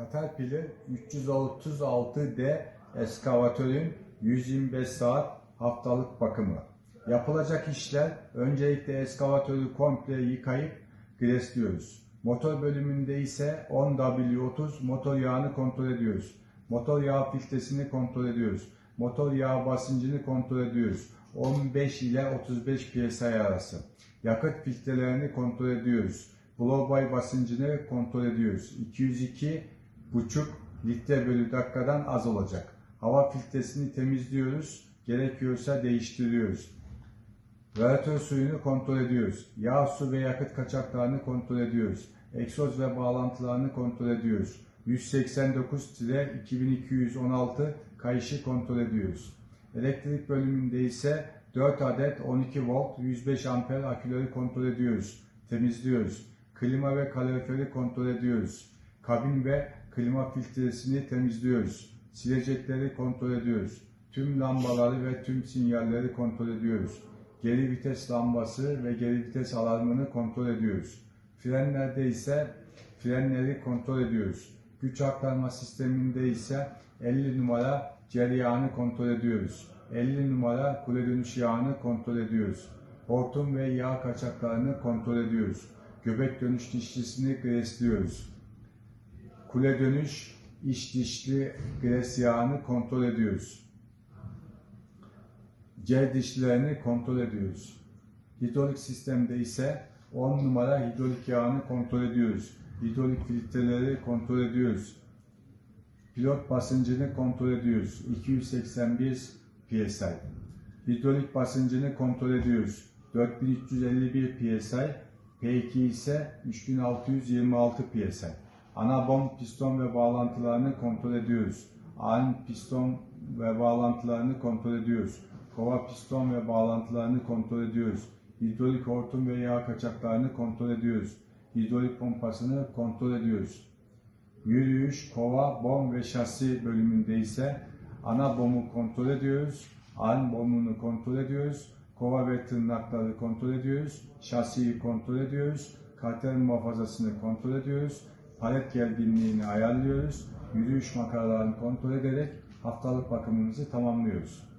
Caterpillar 336D eskavatörün 125 saat haftalık bakımı. Yapılacak işler öncelikle eskavatörü komple yıkayıp gresliyoruz. Motor bölümünde ise 10W30 motor yağını kontrol ediyoruz. Motor yağ filtresini kontrol ediyoruz. Motor yağ basıncını kontrol ediyoruz. 15 ile 35 psi arası. Yakıt filtrelerini kontrol ediyoruz. Blow by basıncını kontrol ediyoruz. 202,5 litre bölü dakikadan az olacak. Hava filtresini temizliyoruz. Gerekiyorsa değiştiriyoruz. Radyatör suyunu kontrol ediyoruz. Yağ, su ve yakıt kaçaklarını kontrol ediyoruz. Egzoz ve bağlantılarını kontrol ediyoruz. 189-2216 kayışı kontrol ediyoruz. Elektrik bölümünde ise 4 adet 12 volt 105 amper aküleri kontrol ediyoruz. Temizliyoruz. Klima ve kaloriferi kontrol ediyoruz. Kabin ve klima filtresini temizliyoruz. Silecekleri kontrol ediyoruz. Tüm lambaları ve tüm sinyalleri kontrol ediyoruz. Geri vites lambası ve geri vites alarmını kontrol ediyoruz. Frenlerde ise frenleri kontrol ediyoruz. Güç aktarma sisteminde ise 50 numara cereyanı kontrol ediyoruz. 50 numara kule dönüş yağını kontrol ediyoruz. Hortum ve yağ kaçaklarını kontrol ediyoruz. Göbek dönüş dişlisini gresliyoruz. Kule dönüş iç dişli gres yağını kontrol ediyoruz. C dişlilerini kontrol ediyoruz. Hidrolik sistemde ise 10 numara hidrolik yağını kontrol ediyoruz. Hidrolik filtreleri kontrol ediyoruz. Pilot basıncını kontrol ediyoruz. 281 psi. Hidrolik basıncını kontrol ediyoruz. 4351 psi. P2 ise 3626 psi. Ana bomb piston ve bağlantılarını kontrol ediyoruz. An piston ve bağlantılarını kontrol ediyoruz. Kova piston ve bağlantılarını kontrol ediyoruz. Hidrolik hortum ve yağ kaçaklarını kontrol ediyoruz. Hidrolik pompasını kontrol ediyoruz. Yürüyüş, kova, bom ve şasi bölümünde ise ana bomu kontrol ediyoruz. An bomunu kontrol ediyoruz. Kova ve tırnakları kontrol ediyoruz. Şasiyi kontrol ediyoruz. Karter muhafazasını kontrol ediyoruz. Palet gerginliğini ayarlıyoruz. Yürüyüş makaralarını kontrol ederek haftalık bakımımızı tamamlıyoruz.